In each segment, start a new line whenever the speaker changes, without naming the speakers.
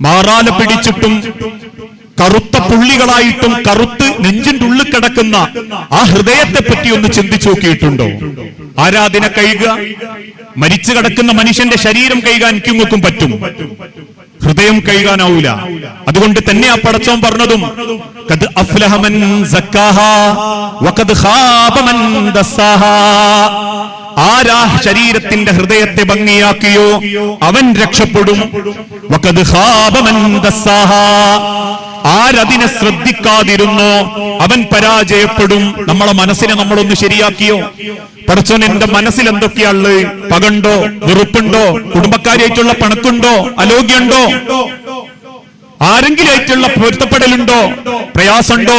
മാറാല പിടിച്ചിട്ടും കറുത്ത പുള്ളികളായിട്ടും കറുത്ത് നെഞ്ചിന്റെ ഉള്ളിൽ കിടക്കുന്ന ആ ഹൃദയത്തെ പറ്റി ഒന്ന് ചിന്തിച്ചു നോക്കിയിട്ടുണ്ടോ? ആരാധന കഴുകുക മരിച്ചു കിടക്കുന്ന മനുഷ്യന്റെ ശരീരം കഴുകാൻ എനിക്കും പറ്റും. ഹൃദയം കഴുകാനാവൂല. അതുകൊണ്ട് തന്നെ ആ പടച്ചോൻ പറഞ്ഞതും അഫ്ലഹമൻ ആരാ ശരീരത്തിന്റെ ഹൃദയത്തെ ഭംഗിയാക്കിയോ? അവൻ രക്ഷപ്പെടും. ആരതിനെ ശ്രദ്ധിക്കാതിരുന്നോ? അവൻ പരാജയപ്പെടും. നമ്മളെ മനസ്സിനെ നമ്മളൊന്ന് ശരിയാക്കിയോ? പറച്ചോൻ എന്റെ മനസ്സിൽ എന്തൊക്കെയാൾ പകണ്ടോ? വെറുപ്പുണ്ടോ? കുടുംബക്കാരിയായിട്ടുള്ള പണക്കുണ്ടോ? അലോഗ്യുണ്ടോ ആരെങ്കിലായിട്ടുള്ള പൊരുത്തപ്പെടലുണ്ടോ? പ്രയാസമുണ്ടോ?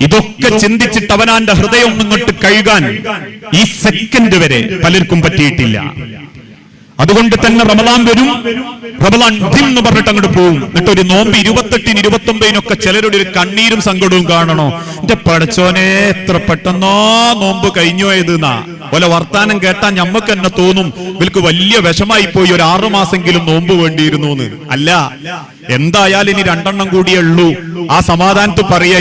ഇതൊക്കെ ചിന്തിച്ചിട്ട് അവനാന്റെ ഹൃദയം മുന്നോട്ട് കഴുകാൻ ഈ സെക്കൻഡ് വരെ പലർക്കും പറ്റിയിട്ടില്ല. അതുകൊണ്ട് തന്നെ റമദാൻ വരും. റമദാൻ ദിൻ എന്ന് പറഞ്ഞിട്ട് അങ്ങോട്ട് പോകും എന്നിട്ട് ഒരു നോമ്പ് ഇരുപത്തെട്ടിന് ഇരുപത്തി ഒമ്പതിനൊക്കെ ചിലരുടെ ഒരു കണ്ണീരും സങ്കടവും കാണണോ? എന്റെ പടച്ചോനെ എത്ര പെട്ടെന്നോ നോമ്പ് കഴിഞ്ഞു പോയത് എന്നാ. പോലെ വർത്താനം കേട്ടാൽ ഞമ്മക്ക് തന്നെ തോന്നും. ഇവർക്ക് വലിയ വിഷമായി പോയി ഒരു ആറു മാസെങ്കിലും നോമ്പ് വേണ്ടിയിരുന്നു എന്ന് അല്ല എന്തായാലും ഇനി രണ്ടെണ്ണം കൂടിയേ ഉള്ളൂ. ആ സമാധാനത്ത് പറയ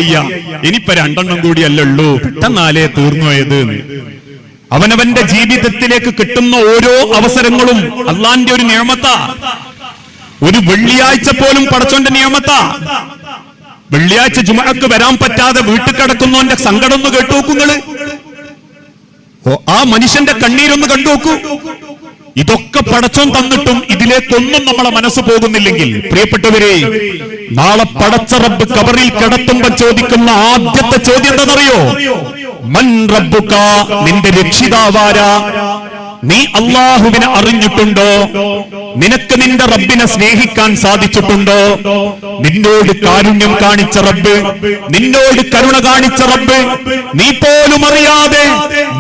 ഇനിയിപ്പൊ രണ്ടെണ്ണം കൂടിയല്ലേ ഉള്ളൂ. പെട്ടെന്നാലേ തീർന്നു എന്ന്. അവനവന്റെ ജീവിതത്തിലേക്ക് കിട്ടുന്ന ഓരോ അവസരങ്ങളും അള്ളാന്റെ ഒരു നിയമത്ത. ഒരു വെള്ളിയാഴ്ച പോലും പടച്ചോന്റെ നിയമത്ത. വെള്ളിയാഴ്ച ജുമക്ക് വരാൻ പറ്റാതെ വീട്ടിൽ കിടക്കുന്നവന്റെ സങ്കടം ഒന്ന് കേട്ടുനോക്കുങ്ങൾ ആ മനുഷ്യന്റെ കണ്ണീരൊന്ന് കണ്ടുനോക്കൂ ഇതൊക്കെ പടച്ചോൻ തന്നിട്ടും ഇതിലേക്കൊന്നും നമ്മളെ മനസ്സ് പോകുന്നില്ലെങ്കിൽ. പ്രിയപ്പെട്ടവരെ നാളെ പടച്ച റബ്ബ് കബറിൽ കിടത്തുമ്പോ ചോദിക്കുന്ന ആദ്യത്തെ ചോദ്യം എന്താണെന്നറിയോ? മൻ നിന്റെ രക്ഷിതാവാരാ. നീ അള്ളാഹുവിനെ അറിഞ്ഞിട്ടുണ്ടോ? നിനക്ക് നിന്റെ റബ്ബിനെ സ്നേഹിക്കാൻ സാധിച്ചിട്ടുണ്ടോ? നിന്നോട് കാരുണ്യം കാണിച്ച റബ്ബ് നിന്നോട് കരുണ കാണിച്ച റബ്ബ് നീ പോലും അറിയാതെ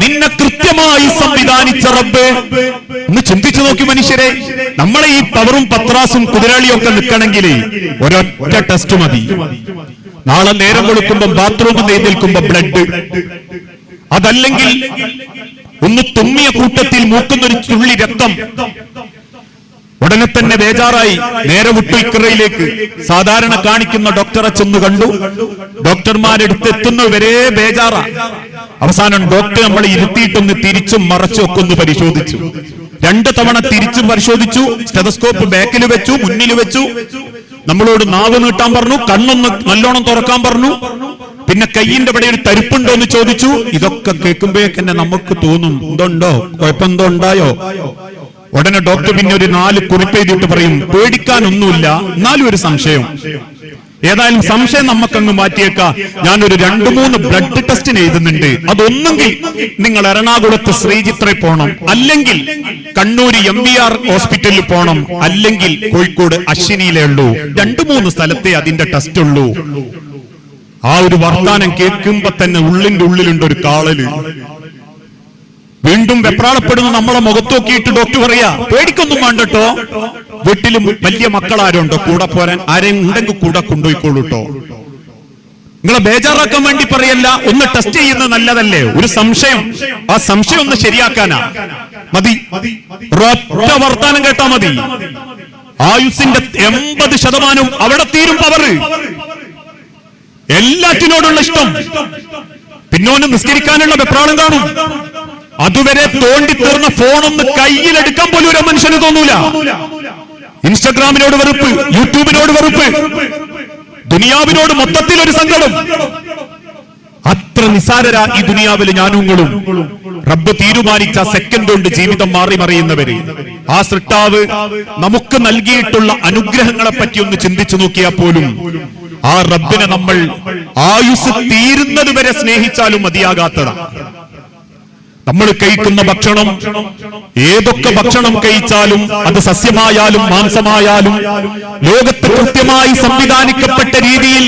നിന്നെ കൃത്യമായി സംവിധാനിച്ച റബ്ബ്. ഒന്ന് ചിന്തിച്ചു നോക്കി മനുഷ്യരെ നമ്മളെ ഈ പവറും പത്രാസും കുതിരാളിയും ഒക്കെ നിൽക്കണമെങ്കിൽ ഒരൊറ്റ ടെസ്റ്റ് മതി. നാളെ നേരം വെളുക്കുമ്പോൾ ബാത്റൂമിൽ നിൽക്കുമ്പോ ബ്ലഡ് അതല്ലെങ്കിൽ ഒന്ന് തുമ്മിയ കൂട്ടത്തിൽ മൂക്കുന്നൊരു ചുള്ളി രക്തം ഉടനെ തന്നെ ബേജാറായി നേരെ വിട്ടു ഇക്കറയിലേക്ക് സാധാരണ കാണിക്കുന്ന ഡോക്ടറെ ചെന്ന് കണ്ടു. ഡോക്ടർമാരെടുത്ത് എത്തുന്നവരെ ബേജാറ. അവസാനം ഡോക്ടർ നമ്മളെ ഇരുത്തിയിട്ടൊന്ന് തിരിച്ചും മറച്ചും ഒക്കെ ഒന്ന് പരിശോധിച്ചു. രണ്ട് തവണ തിരിച്ചും പരിശോധിച്ചു. സ്റ്റെതസ്കോപ്പ് ബാക്കിൽ വെച്ചു മുന്നിൽ വെച്ചു. നമ്മളോട് നാവ് നീട്ടാൻ പറഞ്ഞു കണ്ണൊന്ന് നല്ലോണം തുറക്കാൻ പറഞ്ഞു. പിന്നെ കയ്യിന്റെ ഇവിടെ ഒരു തരിപ്പുണ്ടോ എന്ന് ചോദിച്ചു. ഇതൊക്കെ കേൾക്കുമ്പോഴേക്ക് നമുക്ക് തോന്നും എന്തുണ്ടോ കുഴപ്പമെന്തോ ഉണ്ടായോ? ഉടനെ ഡോക്ടർ പിന്നെ ഒരു നാല് കുറിപ്പ് പറയും പേടിക്കാനൊന്നുമില്ല. എന്നാലും ഒരു സംശയം. ഏതായാലും സംശയം നമുക്കങ്ങ് മാറ്റിയേക്കാം. ഞാനൊരു രണ്ടു മൂന്ന് ബ്ലഡ് ടെസ്റ്റിന് എഴുതുന്നുണ്ട്. അതൊന്നെങ്കിൽ നിങ്ങൾ എറണാകുളത്ത് ശ്രീചിത്രയിൽ പോകണം അല്ലെങ്കിൽ കണ്ണൂര് എം ബി ആർ ഹോസ്പിറ്റലിൽ പോകണം അല്ലെങ്കിൽ കോഴിക്കോട് അശ്വിനിയിലേ ഉള്ളൂ. രണ്ടു മൂന്ന് സ്ഥലത്തെ അതിന്റെ ടെസ്റ്റ് ഉള്ളൂ. ആ ഒരു വർത്താനം കേൾക്കുമ്പോ തന്നെ ഉള്ളിന്റെ ഉള്ളിലുണ്ട് ഒരു കാളൽ. വീണ്ടും വെപ്രാളപ്പെടുന്ന നമ്മളെ മുഖത്ത് നോക്കിയിട്ട് ഡോക്ടർ പറയാ പേടിക്കൊന്നും വേണ്ടട്ടോ. വീട്ടിലും വലിയ മക്കളാരുണ്ടോ? കൂടെ പോരാൻ ആരെയും ഉണ്ടെങ്കിൽ കൂടെ കൊണ്ടുപോയിക്കോളൂട്ടോ നിങ്ങളെ ബേജാറാക്കാൻ വേണ്ടി പറയല്ല ഒന്ന് ടെസ്റ്റ് ചെയ്യുന്നത് നല്ലതല്ലേ? ഒരു സംശയം. ആ സംശയം ഒന്ന് ശരിയാക്കാനാ. മതി. വർത്താനം കേട്ടാ മതി. ആയുസിന്റെ എൺപത് ശതമാനവും അവിടെ തീരും പവറ്. എല്ലാറ്റിനോടുള്ള ഇഷ്ടം. പിന്നോന് നിസ്കരിക്കാനുള്ള വെപ്രാളം കാണും. അതുവരെ തോണ്ടി തീർന്ന ഫോണൊന്ന് കയ്യിലെടുക്കാൻ പോലും ഒരു മനുഷ്യന് തോന്നൂല. ഇൻസ്റ്റഗ്രാമിനോട് വെറുപ്പ് യൂട്യൂബിനോട് വെറുപ്പ് ദുനിയാവിനോട് മൊത്തത്തിൽ ഒരു സങ്കടം. അത്ര നിസാരരാ ഈ ദുനിയാവിൽ ഞാനുങ്ങളും റബ്ബ് തീരുമാനിച്ച സെക്കൻഡ് കൊണ്ട് ജീവിതം മാറി മറിയുന്നവര്. ആ സൃഷ്ടാവ് നമുക്ക് നൽകിയിട്ടുള്ള അനുഗ്രഹങ്ങളെ പറ്റി ഒന്ന് ചിന്തിച്ചു നോക്കിയാൽ പോലും ആ റബ്ബിനെ നമ്മൾ ആയുസ് തീരുന്നത് വരെ സ്നേഹിച്ചാലും മതിയാകാത്തതാണ് നമ്മൾ കഴിക്കുന്ന ഭക്ഷണം ഏതൊക്കെ ഭക്ഷണം കഴിച്ചാലും അത് സസ്യമായാലും മാംസമായാലും ലോകത്ത് കൃത്യമായി സംവിധാനിക്കപ്പെട്ട രീതിയിൽ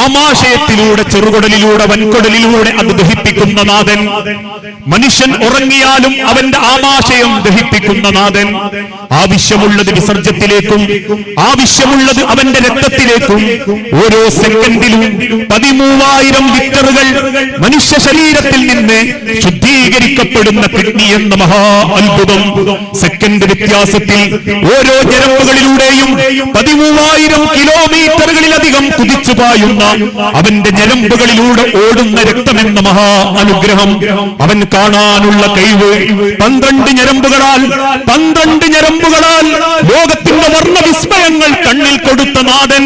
ആമാശയത്തിലൂടെ ചെറുകുടലിലൂടെ വൻകുടലിലൂടെ അത് ദഹിപ്പിക്കുന്ന നാഥൻ. മനുഷ്യൻ ഉറങ്ങിയാലും അവന്റെ ആമാശയം ദഹിപ്പിക്കുന്ന നാഥൻ. ആവശ്യമുള്ളത് വിസർജ്യത്തിലേക്കും ആവശ്യമുള്ളത് അവന്റെ രക്തത്തിലേക്കും. ഓരോ സെക്കൻഡിലും പതിമൂവായിരം ലിറ്ററുകൾ മനുഷ്യ ശരീരത്തിൽ നിന്ന് ശുദ്ധീകരിക്കും ശുദ്ധീകരിക്കപ്പെടുന്ന കിഡ്നി എന്ന മഹാ അത്ഭുതം. സെക്കൻഡ് വ്യത്യാസത്തിൽ ഓരോ ഞരമ്പുകളിലൂടെയും പതിമൂവായിരം കിലോമീറ്ററുകളിലധികം കുതിച്ചു പായുന്ന അവന്റെ ഞരമ്പുകളിലൂടെ ഓടുന്ന രക്തമെന്ന മഹാ അനുഗ്രഹം. അവൻ കാണാനുള്ള കഴിവ് പന്ത്രണ്ട് ഞരമ്പുകളാൽ പന്ത്രണ്ട് ഞരമ്പുകളാൽ ലോകത്തിന്റെ വർണ വിസ്മയങ്ങൾ കണ്ണിൽ കൊടുത്ത നാഥൻ.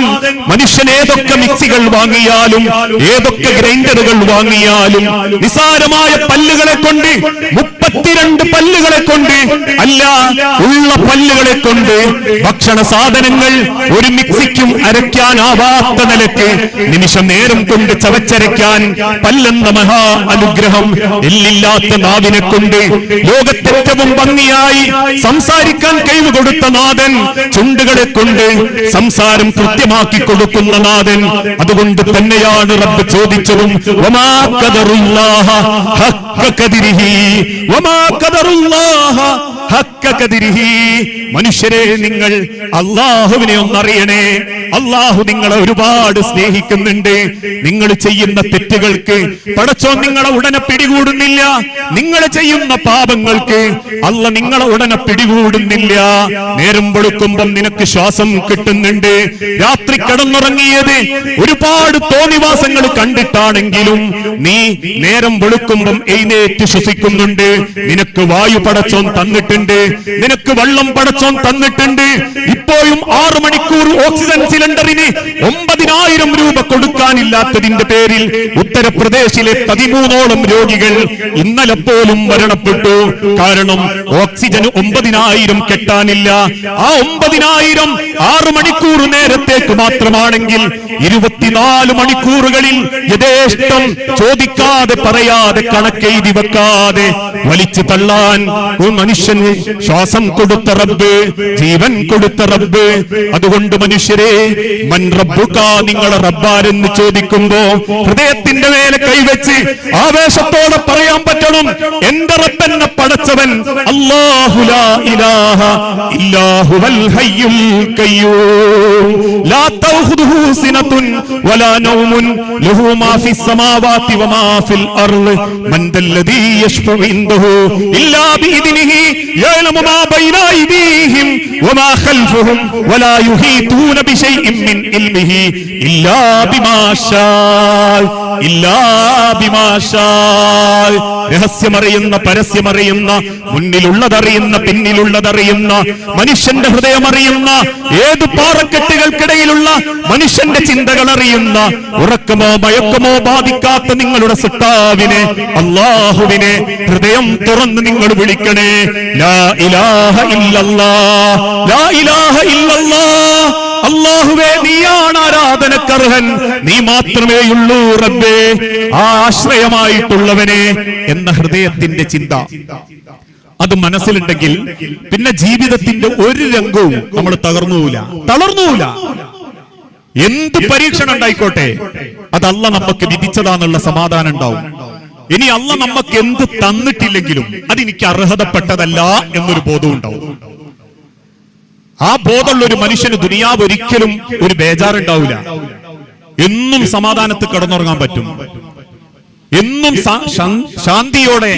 മനുഷ്യൻ ഏതൊക്കെ മിക്സികൾ വാങ്ങിയാലും ഏതൊക്കെ ഗ്രൈൻഡറുകൾ വാങ്ങിയാലും നിസാരമായ പല്ലുകളെ കൊണ്ട് পণ্ডিত মুক্ত മുപ്പത്തിരണ്ട് പല്ലുകളെ കൊണ്ട് അല്ല ഉള്ള പല്ലുകളെ കൊണ്ട് ഭക്ഷണ സാധനങ്ങൾ ഒരു മിക്സിക്കും അരയ്ക്കാനാവാത്ത നിലയ്ക്ക് നിമിഷം നേരം കൊണ്ട് ചവച്ചരയ്ക്കാൻ പല്ലെന്ന മഹാ അനുഗ്രഹം എല്ലില്ലാത്ത നാവിനെ കൊണ്ട് ലോകത്തേറ്റവും ഭംഗിയായി സംസാരിക്കാൻ കഴിവ് കൊടുത്ത നാഥൻ ചുണ്ടുകളെ കൊണ്ട് സംസാരം കൃത്യമാക്കി കൊടുക്കുന്ന നാഥൻ. അതുകൊണ്ട് തന്നെയാണ് റബ്ബ് ചോദിച്ചതും വമാ ഖദറുല്ലാഹ മനുഷ്യരെ നിങ്ങൾ അള്ളാഹുവിനെ ഒന്നറിയണേ. അള്ളാഹു നിങ്ങളെ ഒരുപാട് സ്നേഹിക്കുന്നുണ്ട്. നിങ്ങൾ ചെയ്യുന്ന തെറ്റുകൾക്ക് പടച്ചോ നിങ്ങളെ ഉടനെ പിടികൂടുന്നില്ല. നിങ്ങൾ ചെയ്യുന്ന പാപങ്ങൾക്ക് അല്ല നിങ്ങളെ ഉടനെ പിടികൂടുന്നില്ല. നേരം വെളുക്കുമ്പം നിനക്ക് ശ്വാസം കിട്ടുന്നുണ്ട്. രാത്രി കിടന്നുറങ്ങിയത് ഒരുപാട് തോന്നിവാസങ്ങൾ കണ്ടിട്ടാണെങ്കിലും നീ നേരം വെളുക്കുമ്പം എഴുന്നേറ്റ് ശ്വസിക്കുന്നുണ്ട്. നിനക്ക് വായു പടച്ചോൻ തന്നിട്ടുണ്ട്. നിനക്ക് വെള്ളം പടച്ചോൻ തന്നിട്ടുണ്ട്. ഇപ്പോഴും ആറു മണിക്കൂർ ഓക്സിജൻ സിലിണ്ടറിന് ഒമ്പതിനായിരം രൂപ കൊടുക്കാനില്ലാത്തതിന്റെ പേരിൽ ഉത്തർപ്രദേശിലെ പതിമൂന്നോളം രോഗികൾ ഇന്നലെ പോലും മരണപ്പെട്ടു. കാരണം ഓക്സിജൻ ഒമ്പതിനായിരം കെട്ടാനില്ല. ആ ഒമ്പതിനായിരം ആറു മണിക്കൂർ നേരത്തേക്ക് മാത്രമാണെങ്കിൽ ഇരുപത്തിനാല് മണിക്കൂറുകളിൽ യഥേഷ്ടം ചോദിക്കാതെ പറയാതെ കണക്കെഴുതി വെക്കാതെ വലിച്ചു തള്ളാൻ മനുഷ്യന് ശ്വാസം കൊടുത്ത റബ്ബ് ജീവൻ കൊടുത്ത റബ്ബ്. അതുകൊണ്ട് മനുഷ്യരെ മൻ റബ്ബുക നിങ്ങളെ റബ്ബാരെന്ന് ചോദിക്കുമ്പോ ഹൃദയത്തിന്റെ മേലെ കൈവച്ച് ആവേശത്തോടെ പറയാൻ പറ്റണം എന്റെ റബ്ബെന്നെ പടച്ചവൻ അല്ലാഹു ലാ ഇലാഹ ഇല്ലാഹു ഹയ്യുൽ ഖയ്യൂം. ലാ തൗഖുദുഹു സിനതുൻ വലാ നൗമുൻ ലഹു മാ വമാ ഫിൽ അർൾ മൻ ദല്ലദീ ഇൻദഹു ഇല്ലാ ബിഇദ്നിഹി ബൈന അയ്ദീഹിം വമാ ഖൽഫഹും വലാ യുഹീതൂന ബിശൈഇൻ മിൻ ഇൽമിഹി ഇല്ലാ ബിമാ ശാ ഇല്ലാ ബിമാ ശാ രഹസ്യമറിയുന്ന പരസ്യമറിയുന്ന മുന്നിലുള്ളതറിയുന്ന പിന്നിലുള്ളതറിയുന്ന മനുഷ്യന്റെ ഹൃദയമറിയുന്ന ഏത് പാറക്കെട്ടുകൾക്കിടയിലുള്ള മനുഷ്യന്റെ ചിന്തകൾ അറിയുന്ന ഉറക്കമോ മയക്കമോ ബാധിക്കാത്ത നിങ്ങളുടെ സൃഷ്ടാവിനെ അള്ളാഹുവിനെ ഹൃദയം തുറന്ന് നിങ്ങൾ വിളിക്കണേ. ലാ ഇലാഹ ഇല്ലല്ലാ ലാ ഇലാഹ ഇല്ലല്ലാ അള്ളാഹുവേ നീയാണ് ആരാധനക്കർഹൻ. നീ മാത്രമേയുള്ളൂ റബ്ബേ. ആ ആശ്രയമായിട്ടുള്ളവനെ എന്ന ഹൃദയത്തിന്റെ ചിന്ത. അത് മനസ്സിലുണ്ടെങ്കിൽ പിന്നെ ജീവിതത്തിന്റെ ഒരു രംഗവും നമ്മൾ തകർന്നുകൂല തളർന്നുകൂല എന്ത് പരീക്ഷണം ഉണ്ടായിക്കോട്ടെ? അതല്ല നമുക്ക് വിധിച്ചതാന്നുള്ള സമാധാനം ഉണ്ടാവും. ഇനി അല്ല നമുക്ക് എന്ത് തന്നിട്ടില്ലെങ്കിലും അതെനിക്ക് അർഹതപ്പെട്ടതല്ല എന്നൊരു ബോധം ഉണ്ടാവും. ആ ബോധമുള്ള ഒരു മനുഷ്യന് ദുനിയാവ് ഒരിക്കലും ഒരു ബേജാറുണ്ടാവില്ല എന്നും സമാധാനത്തിൽ കിടന്നുറങ്ങാൻ പറ്റും. എന്നും ശാന്തിയോടെ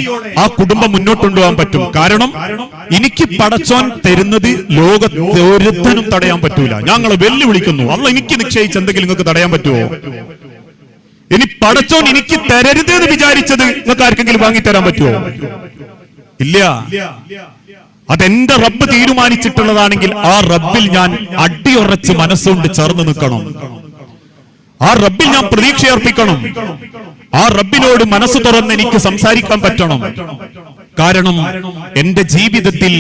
ആ കുടുംബം മുന്നോട്ട് കൊണ്ടുപോകാൻ പറ്റും. കാരണം എനിക്ക് പടച്ചോൻ തരുന്നത് ലോകത്തെ ഒരുത്തനും തടയാൻ പറ്റൂല. ഞങ്ങൾ വെല്ലുവിളിക്കുന്നു. അല്ല എനിക്ക് നിശ്ചയിച്ച് എന്തെങ്കിലും നിങ്ങൾക്ക് തടയാൻ പറ്റുമോ ഇനി പടച്ചോൻ എനിക്ക് തരരുത് എന്ന് വിചാരിച്ചത് നിങ്ങൾക്ക് ആർക്കെങ്കിലും വാങ്ങിത്തരാൻ പറ്റുമോ ഇല്ല. അതെന്റെ റബ്ബ് തീരുമാനിച്ചിട്ടുള്ളതാണെങ്കിൽ ആ റബ്ബിൽ ഞാൻ അടിയുറച്ച് മനസ്സുകൊണ്ട് ചേർന്ന് നിൽക്കണം. ആ റബ്ബിൽ ഞാൻ പ്രതീക്ഷ അർപ്പിക്കണം ആ റബ്ബിനോട് മനസ്സ് തുറന്ന് എനിക്ക് സംസാരിക്കാൻ പറ്റണം. കാരണം എന്റെ ജീവിതത്തിൽ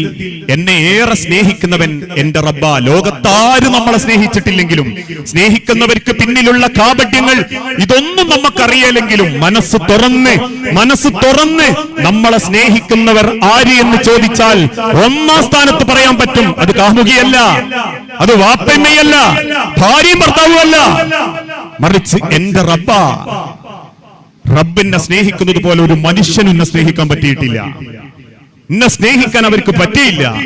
എന്നെ ഏറെ സ്നേഹിക്കുന്നവൻ എന്റെ റബ്ബ. ലോകത്താരും നമ്മളെ സ്നേഹിച്ചിട്ടില്ലെങ്കിലും സ്നേഹിക്കുന്നവർക്ക് പിന്നിലുള്ള കാപട്യങ്ങൾ ഇതൊന്നും നമുക്കറിയില്ലെങ്കിലും മനസ്സ് തുറന്ന് മനസ്സ് തുറന്ന് നമ്മളെ സ്നേഹിക്കുന്നവർ ആര് എന്ന് ചോദിച്ചാൽ ഒന്നാം സ്ഥാനത്ത് പറയാൻ പറ്റും. അത് കാമുകിയല്ല അത് വാപ്പമ്മയല്ല ഭാര്യയും ഭർത്താവുമല്ല. മറിച്ച് എന്റെ റബ്ബ. റബ്ബിനെ സ്നേഹിക്കുന്നത് പോലെ ഒരു മനുഷ്യനും എന്നെ സ്നേഹിക്കാൻ പറ്റിയിട്ടില്ല. എന്നെ സ്നേഹിക്കാൻ അവർക്ക് പറ്റിയില്ല.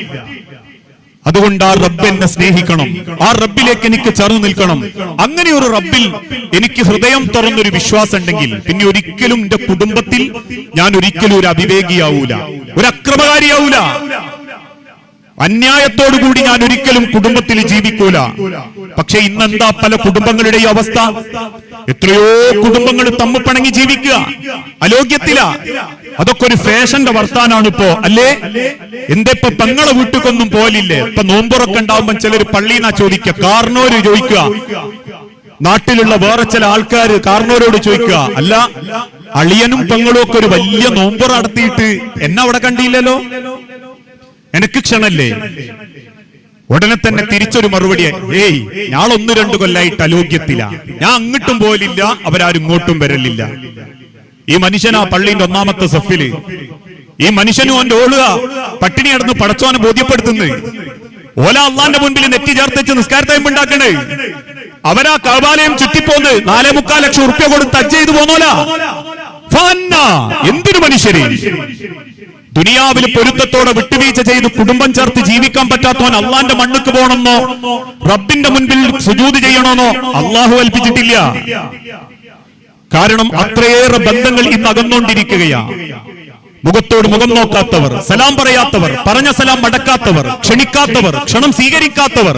അതുകൊണ്ട് ആ റബ്ബ് എന്നെ സ്നേഹിക്കണം. ആ റബ്ബിലേക്ക് എനിക്ക് ചേർന്ന് നിൽക്കണം. അങ്ങനെ ഒരു റബ്ബിൽ എനിക്ക് ഹൃദയം തുറന്നൊരു വിശ്വാസം ഉണ്ടെങ്കിൽ പിന്നെ ഒരിക്കലും എന്റെ കുടുംബത്തിൽ ഞാൻ ഒരിക്കലും ഒരു അവിവേകിയാവൂല. ഒരു അക്രമകാരിയാവൂല. അന്യായത്തോടുകൂടി ഞാൻ ഒരിക്കലും കുടുംബത്തിൽ ജീവിക്കൂല. പക്ഷെ ഇന്നെന്താ പല കുടുംബങ്ങളുടെയും അവസ്ഥ? എത്രയോ കുടുംബങ്ങൾ തമ്മിൽ പണങ്ങി ജീവിക്കുക. അലോഗ്യത്തില അതൊക്കെ ഒരു ഫാഷന്റെ വർത്താനാണ് ഇപ്പോ അല്ലേ? എന്റെ ഇപ്പൊ പെങ്ങളെ വീട്ടിക്കൊന്നും പോലില്ലേ? ഇപ്പൊ നോമ്പുറൊക്കെ ഉണ്ടാവുമ്പോ ചിലർ പള്ളിന്നാ ചോദിക്കുക. കാർണോര് ചോദിക്കുക. നാട്ടിലുള്ള വേറെ ചില ആൾക്കാർ കാർണോരോട് ചോദിക്കുക. അല്ല അളിയനും പെങ്ങളും ഒക്കെ ഒരു വലിയ നോമ്പുറ നടത്തിയിട്ട് എന്നെ അവിടെ കണ്ടില്ലല്ലോ? എനിക്ക് ക്ഷണല്ലേ? ഉടനെ തന്നെ തിരിച്ചൊരു മറുപടി. ഏയ് ഞാൻ ഒന്ന് രണ്ടു കൊല്ലായിട്ട് അലോഗ്യത്തില ഞാൻ അങ്ങോട്ടും പോലില്ല അവരാരും ഇങ്ങോട്ടും വരലില്ല. ഈ മനുഷ്യനാ പള്ളിന്റെ ഒന്നാമത്തെ സഫിൽ. ഈ മനുഷ്യനും ഓന്റെ ഓളുക. പട്ടിണി കിടന്ന് പടച്ചോനെ ബോധ്യപ്പെടുത്തുന്നത് ഓല അള്ളാന്റെ മുൻപിൽ നെറ്റി ചേർത്തിച്ച് നിസ്കാരത്തെയും ഉണ്ടാക്കണേ. അവരാ കവാലയം ചുറ്റിപ്പോന്ന് നാലേ മുക്കാൽ ലക്ഷം ഉറുപ്പ്യ കൊടുത്ത് ടച്ച് ചെയ്തു പോന്നോല. എന്തിനു മനുഷ്യര്? ദുനിയാവിൽ പൊരുത്തത്തോടെ വിട്ടുവീഴ്ച ചെയ്ത് കുടുംബം ചേർത്ത് ജീവിക്കാൻ പറ്റാത്തവൻ അള്ളാന്റെ മണ്ണുക്ക് പോകണമെന്നോ റബ്ബിന്റെ മുൻപിൽ സുജൂത് ചെയ്യണമെന്നോ അള്ളാഹു ഏൽപ്പിച്ചിട്ടില്ല. കാരണം അത്രയേറെ ബന്ധങ്ങൾ ഇന്ന് അകന്നുകൊണ്ടിരിക്കുകയാണ് മുഖത്തോട് മുഖം നോക്കാത്തവർ സലാം പറയാത്തവർ പറഞ്ഞ സലാം മടക്കാത്തവർ ക്ഷണിക്കാത്തവർ ക്ഷണം സ്വീകരിക്കാത്തവർ.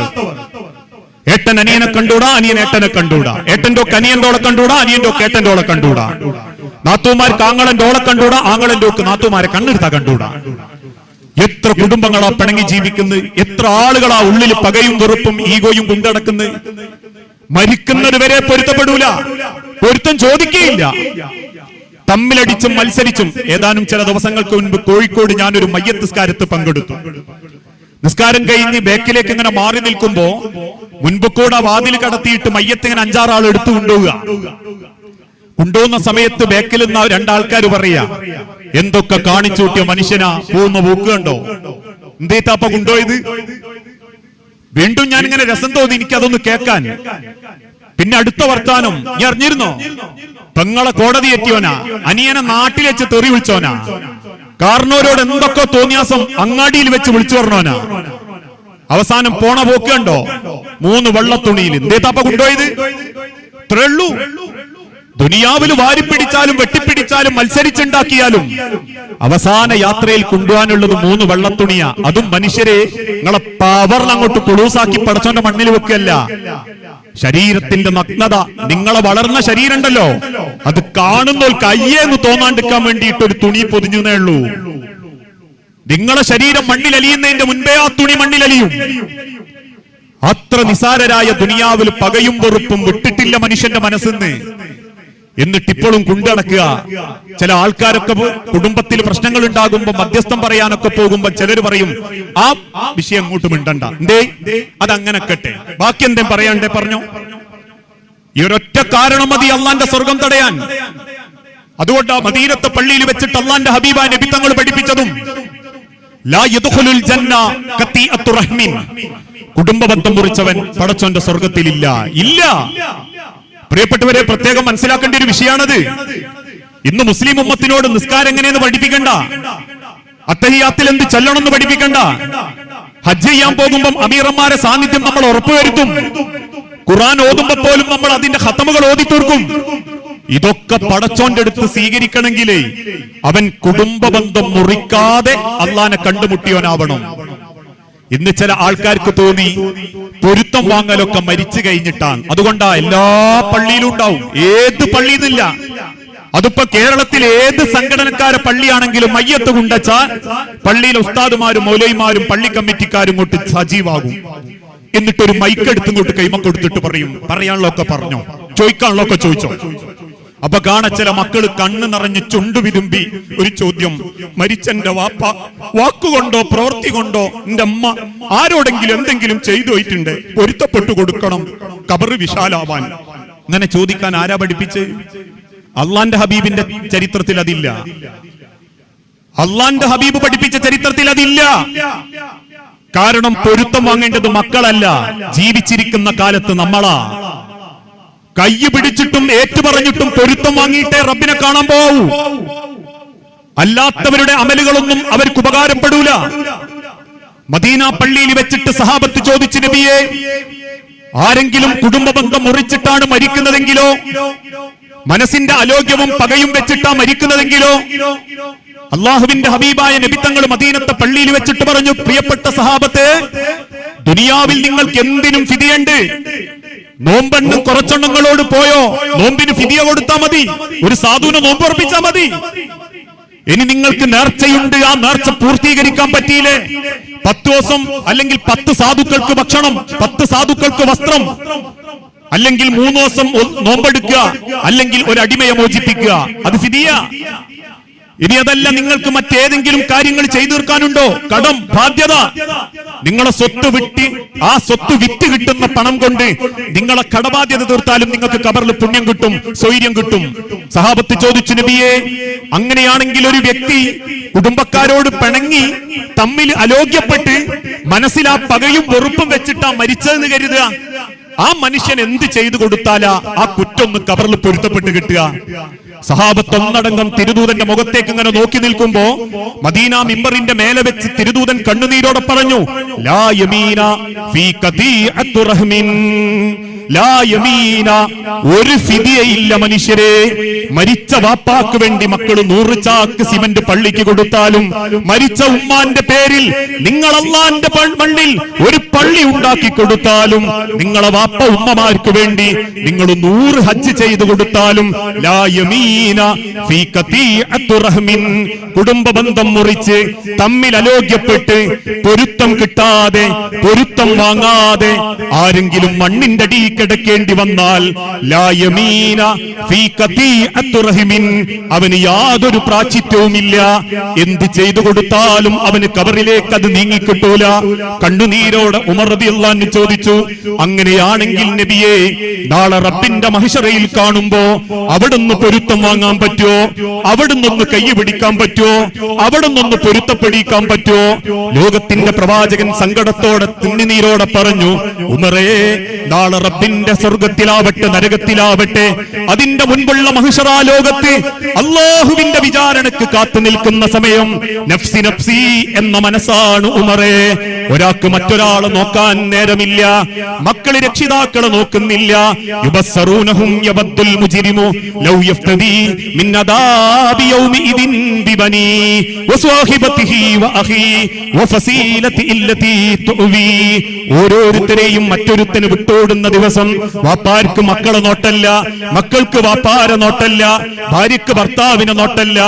ഏട്ടൻ അനിയനെ കണ്ടൂടാ അനിയൻ ഏട്ടനെ കണ്ടൂടാ ഏട്ടന്റെ ഒക്കെ കണ്ടൂടാ അനിയന്റെ ഒക്കെ ഏട്ടന്റെ ഓളെ കണ്ടൂടാ നാത്തൂമാർക്ക് ആങ്ങളന്റെ ഓളെ കണ്ടൂടാ ആങ്ങളന്റെ ഒക്കെ നാത്തൂമാരെ കണ്ണെടുത്താ കണ്ടൂടാ. എത്ര കുടുംബങ്ങളാ പിണങ്ങി ജീവിക്കുന്നത് എത്ര ആളുകളാ ഉള്ളിൽ പകയും വെറുപ്പും ഈഗോയും കൊണ്ടടക്കുന്നത് മരിക്കുന്നത് വരെ പൊരുത്തപ്പെടൂല പൊരുത്തം ചോദിക്കുകയില്ല തമ്മിലടിച്ചും മത്സരിച്ചും ഏതാനും ചില ദിവസങ്ങൾക്ക് മുൻപ് കോഴിക്കോട് ഞാനൊരു മയ്യത്ത് പങ്കെടുത്തു. നിസ്കാരം കഴിഞ്ഞ് ബേക്കിലേക്ക് ഇങ്ങനെ മാറി നിൽക്കുമ്പോ മുൻപ് കൂടെ വാതിൽ കടത്തിയിട്ട് മയ്യത്ത് ഇങ്ങനെ അഞ്ചാറാൾ എടുത്തു കൊണ്ടുപോവുക കൊണ്ടുപോകുന്ന സമയത്ത് ബാക്കിൽ നിന്ന് രണ്ടാൾക്കാർ പറയാ എന്തൊക്കെ കാണിച്ചു കൂട്ടിയ മനുഷ്യനാ പോകുന്ന പോക്ക് കണ്ടോ? എന്തേത്താപ്പ കൊണ്ടുപോയത് വീണ്ടും ഞാൻ ഇങ്ങനെ രസം തോന്നി എനിക്ക് അതൊന്ന് കേൾക്കാൻ. പിന്നെ അടുത്ത വർത്താനം നീ അറിഞ്ഞിരുന്നോ? പെങ്ങളെ കോടതി എത്തിയോനാ അനിയനെ നാട്ടിൽ വെച്ച് തെറി വിളിച്ചോനാ കാരണവരോട് എന്തൊക്കെ തോന്നിയാസം അങ്ങാടിയിൽ വെച്ച് വിളിച്ചു പറഞ്ഞോനാ അവസാനം പോണ പോക്ക് കണ്ടോ? മൂന്ന് വെള്ളത്തുണിയിൽ. എന്തേത്താപ്പ കൊണ്ടുപോയത് ഇത്രേ ഉള്ളൂ. ദുനിയാവിൽ വാരിപ്പിടിച്ചാലും വെട്ടിപ്പിടിച്ചാലും മത്സരിച്ചുണ്ടാക്കിയാലും അവസാന യാത്രയിൽ കൊണ്ടുപോകാനുള്ളത് മൂന്ന് വെള്ളത്തുണിയ. അതും മനുഷ്യരെ നിങ്ങളെ പവറിൽ അങ്ങോട്ട് കുളൂസാക്കി പടച്ചോന്റെ മണ്ണിൽ വെക്കുകയല്ല. ശരീരത്തിന്റെ നഗ്നത നിങ്ങളെ വളർന്ന ശരീരം ഉണ്ടല്ലോ അത് കാണുന്നോൽ കയ്യേന്ന് തോന്നാണ്ടിരിക്കാൻ വേണ്ടിയിട്ട് ഒരു തുണി പൊതിഞ്ഞേ ഉള്ളൂ. നിങ്ങളെ ശരീരം മണ്ണിലലിയുന്നതിന്റെ മുൻപേ ആ തുണി മണ്ണിലലിയും അത്ര നിസാരരായ ദുനിയാവിൽ പകയും വെറുപ്പും വിട്ടിട്ടില്ല മനുഷ്യന്റെ മനസ്സിന്ന്. എന്നിട്ട് ഇപ്പോഴും കൊണ്ടടക്കുക. ചില ആൾക്കാരൊക്കെ കുടുംബത്തിൽ പ്രശ്നങ്ങൾ ഉണ്ടാകുമ്പോ മധ്യസ്ഥം പറയാനൊക്കെ പോകുമ്പോ ചിലർ പറയും ആ വിഷയം അങ്ങോട്ട് മിണ്ടണ്ട. എന്തേ? അതങ്ങനെ കെട്ടെ. ബാക്കി എന്തേ പറയാണ്ടേ പറഞ്ഞു? ഈ ഒരൊറ്റ കാരണം മതി അള്ളാന്റെ സ്വർഗം തടയാൻ. അതുകൊണ്ട് ആ മദീനത്തെ പള്ളിയിൽ വെച്ചിട്ട് അള്ളാന്റെ ഹബീബ നബി തങ്ങൾ പഠിപ്പിച്ചതും കുടുംബബന്ധം മുറിച്ചവൻ പടച്ചോന്റെ സ്വർഗത്തിലില്ല. ഇല്ല. പ്രിയപ്പെട്ടവരെ പ്രത്യേകം മനസ്സിലാക്കേണ്ട ഒരു വിഷയമാണത് ഇന്ന് മുസ്ലിം ഉമ്മത്തിനോട് നിസ്കാരം എങ്ങനെയെന്ന് പഠിപ്പിക്കണ്ട. അത്തഹിയാത്തിൽ എന്ത് ചൊല്ലണമെന്ന് പഠിപ്പിക്കണ്ട. ഹജ്ജ് ചെയ്യാൻ പോകുമ്പോൾ അമീറന്മാരെ സാന്നിധ്യം നമ്മൾ ഉറപ്പുവരുത്തും. ഖുറാൻ ഓതുമ്പോ പോലും നമ്മൾ അതിന്റെ ഹത്തമുകൾ ഓതിത്തീർക്കും ഇതൊക്കെ പടച്ചോന്റെ അടുത്ത് സ്വീകരിക്കണമെങ്കിലേ അവൻ കുടുംബ ബന്ധം മുറിക്കാതെ അള്ളാനെ കണ്ടുമുട്ടിയവനാവണം. ഇന്ന് ചില ആൾക്കാർക്ക് തോന്നി പൊരുത്തം വാങ്ങലൊക്കെ മരിച്ചു കഴിഞ്ഞിട്ടാണ്. അതുകൊണ്ടാ എല്ലാ പള്ളിയിലും ഉണ്ടാവും. ഏത് പള്ളിയിലില്ല അതിപ്പോ കേരളത്തിൽ ഏത് സംഘടനക്കാര പള്ളിയാണെങ്കിലും മയ്യത്ത് കൊണ്ടച്ചാൽ പള്ളിയിലെ ഉസ്താദുമാരും മൗലൈമാരും പള്ളി കമ്മിറ്റിക്കാരും കൊണ്ട് സജീവാകും. എന്നിട്ടൊരു മൈക്കെടുത്തും കൊണ്ട് കൈമ കൊടുത്തിട്ട് പറയും. പറയാനുള്ളതൊക്കെ പറഞ്ഞോ? ചോദിക്കാനുള്ളതൊക്കെ ചോദിച്ചോ? അപ്പൊ കാണ ചില മക്കൾ കണ്ണു നിറഞ്ഞ് ചുണ്ടു വിരുമ്പി ഒരു ചോദ്യം. മരിച്ചെന്റെ വാപ്പ വാക്കുകൊണ്ടോ പ്രവൃത്തി കൊണ്ടോ എന്റെ അമ്മ ആരോടെങ്കിലും എന്തെങ്കിലും ചെയ്തു പോയിട്ടുണ്ട്. പൊരുത്തപ്പെട്ടു കൊടുക്കണം. കബറ് വിശാലാവാൻ. അങ്ങനെ ചോദിക്കാൻ ആരാ പഠിപ്പിച്ച്? അള്ളാന്റെ ഹബീബിന്റെ ചരിത്രത്തിൽ അതില്ല. അള്ളാന്റെ ഹബീബ് പഠിപ്പിച്ച ചരിത്രത്തിൽ അതില്ല. കാരണം പൊരുത്തം വാങ്ങേണ്ടത് മക്കളല്ല. ജീവിച്ചിരിക്കുന്ന കാലത്ത് നമ്മളാ. കൈ പിടിച്ചിട്ടും ഏറ്റുപറഞ്ഞിട്ടും പൊരുത്തം വാങ്ങിയിട്ടേ റബ്ബിനെ കാണാൻ പോവൂ. അല്ലാത്തവരുടെ അമലുകളൊന്നും അവർക്ക് ഉപകാരപ്പെടൂല. മദീന പള്ളിയിൽ വെച്ചിട്ട് സഹാബത്ത് ചോദിച്ചു നബിയെ ആരെങ്കിലും കുടുംബ ബന്ധം മുറിച്ചിട്ടാണ് മരിക്കുന്നതെങ്കിലോ? മനസ്സിന്റെ അലോഗ്യവും പകയും വെച്ചിട്ടാ മരിക്കുന്നതെങ്കിലോ? അള്ളാഹുവിന്റെ ഹബീബായ നബിത്തങ്ങൾ മദീനത്തെ പള്ളിയിൽ വെച്ചിട്ട് പറഞ്ഞു പ്രിയപ്പെട്ട സഹാബത്ത് ദുനിയാവിൽ നിങ്ങൾക്ക് എന്തിനും ഫിതിയുണ്ട് നോമ്പെണ്ണം കുറച്ചെണ്ണങ്ങളോട് പോയോ? നോമ്പിന് ഫിതിയ കൊടുത്താ മതി. ഒരു സാധുവിനെ നോമ്പ് ഉറപ്പിച്ചാ മതി. ഇനി നിങ്ങൾക്ക് നേർച്ചയുണ്ട്. ആ നേർച്ച പൂർത്തീകരിക്കാൻ പറ്റിയില്ലേ? പത്ത് ദിവസം അല്ലെങ്കിൽ പത്ത് സാധുക്കൾക്ക് ഭക്ഷണം പത്ത് സാധുക്കൾക്ക് വസ്ത്രം. അല്ലെങ്കിൽ മൂന്ന് ദിവസം നോമ്പെടുക്കുക. അല്ലെങ്കിൽ ഒരു അടിമയെ മോചിപ്പിക്കുക അത് ഫിദിയ. ഇനി അതല്ല നിങ്ങൾക്ക് മറ്റേതെങ്കിലും കാര്യങ്ങൾ ചെയ്തു തീർക്കാനുണ്ടോ? കടം ബാധ്യത? നിങ്ങളെ സ്വത്ത് വിട്ടി ആ സ്വത്ത് വിറ്റ് കിട്ടുന്ന പണം കൊണ്ട് നിങ്ങളെ കടബാധ്യത തീർത്താലും നിങ്ങൾക്ക് കബറിൽ പുണ്യം കിട്ടും സ്വൈര്യം കിട്ടും. സഹാബത്ത് ചോദിച്ചു നബിയെ അങ്ങനെയാണെങ്കിൽ ഒരു വ്യക്തി കുടുംബക്കാരോട് പിണങ്ങി തമ്മിൽ അലോഗ്യപ്പെട്ട് മനസ്സിൽ ആ പകയും വെറുപ്പും വെച്ചിട്ടാ മരിച്ചതെന്ന് കരുതുക. ആ മനുഷ്യൻ എന്ത് ചെയ്തു കൊടുത്താലാ ആ കുറ്റൊന്ന് കബറിൽ പൊരുത്തപ്പെട്ട് കിട്ടുക? സഹാബത്ത് ഒന്നടങ്കം തിരുദൂതന്റെ മുഖത്തേക്ക് ഇങ്ങനെ നോക്കി നിൽക്കുമ്പോ മദീന മിമ്പറിന്റെ മേലെ വെച്ച് തിരുദൂതൻ കണ്ണുനീരോടെ പറഞ്ഞു ലാ യമീന ഫീ ഒരു ഫിദിയയില്ല മനുഷ്യരെ. മരിച്ച വാപ്പാക്ക് വേണ്ടി മക്കൾ നൂറ് ചാക്ക് സിമന്റ് പള്ളിക്ക് കൊടുത്താലും മരിച്ച ഉമ്മാന്റെ പേരിൽ നിങ്ങൾ മണ്ണിൽ ഒരു പള്ളി ഉണ്ടാക്കി കൊടുത്താലും നിങ്ങളെ വാപ്പ ഉമ്മമാർക്ക് വേണ്ടി നിങ്ങൾ നൂറ് ഹജ്ജ് ചെയ്തു കൊടുത്താലും കുടുംബ ബന്ധം മുറിച്ച് തമ്മിൽ അലോഗ്യപ്പെട്ട് പൊരുത്തം കിട്ടാതെ പൊരുത്തം വാങ്ങാതെ ആരെങ്കിലും മണ്ണിന്റെ അടി കിടക്കേണ്ടി വന്നാൽ അവന് യാതൊരു പ്രാചിത്വവുമില്ല എന്ത് ചെയ്തു കൊടുത്താലും അവന് കബറിലേക്ക് അത് നീങ്ങിക്കിട്ടൂല. കണ്ണുനീരോടെ ഉമർ റളിയല്ലാഹു ചോദിച്ചു അങ്ങനെയാണെങ്കിൽ നബിയെ നാളെ റബ്ബിന്റെ മഹിഷറയിൽ കാണുമ്പോ അവിടുന്ന് പൊരുത്തം വാങ്ങാൻ പറ്റുമോ? അവിടുന്നൊന്ന് കൈ പിടിക്കാൻ പറ്റുമോ? അവിടുന്നൊന്ന് പൊരുത്തപ്പെടിക്കാൻ പറ്റുമോ? ലോകത്തിന്റെ പ്രവാചകൻ സങ്കടത്തോടെ തുണ്ണിനീരോടെ പറഞ്ഞു ഉമറേ നാളെ റബ്ബിന്റെ സ്വർഗത്തിലാവട്ടെ നരകത്തിലാവട്ടെ അതിന്റെ മുൻപുള്ള മഹിഷറാ ലോകത്ത് അള്ളാഹുവിന്റെ വിചാരണക്ക് കാത്തു നിൽക്കുന്ന സമയം നഫ്സി നഫ്സി എന്ന മനസ്സാണ് ഉമറേ. ഒരാൾക്ക് മറ്റൊരാളെ നോക്കാൻ നേരമില്ല മക്കൾ രക്ഷിതാക്കളെ നോക്കുന്നില്ല. യുബസ്സറൂനഹും യബദ്ദുൽ ലൗ വഅഖി ഓരോരുത്തരെയും മറ്റൊരുത്തന് വിട്ടോടുന്ന ദിവസം വാപ്പാർക്ക് മക്കളെ നോട്ടല്ല മക്കൾക്ക് വാപ്പാരെ നോട്ടല്ല ഭാര്യക്ക് ഭർത്താവിനെ നോട്ടല്ല.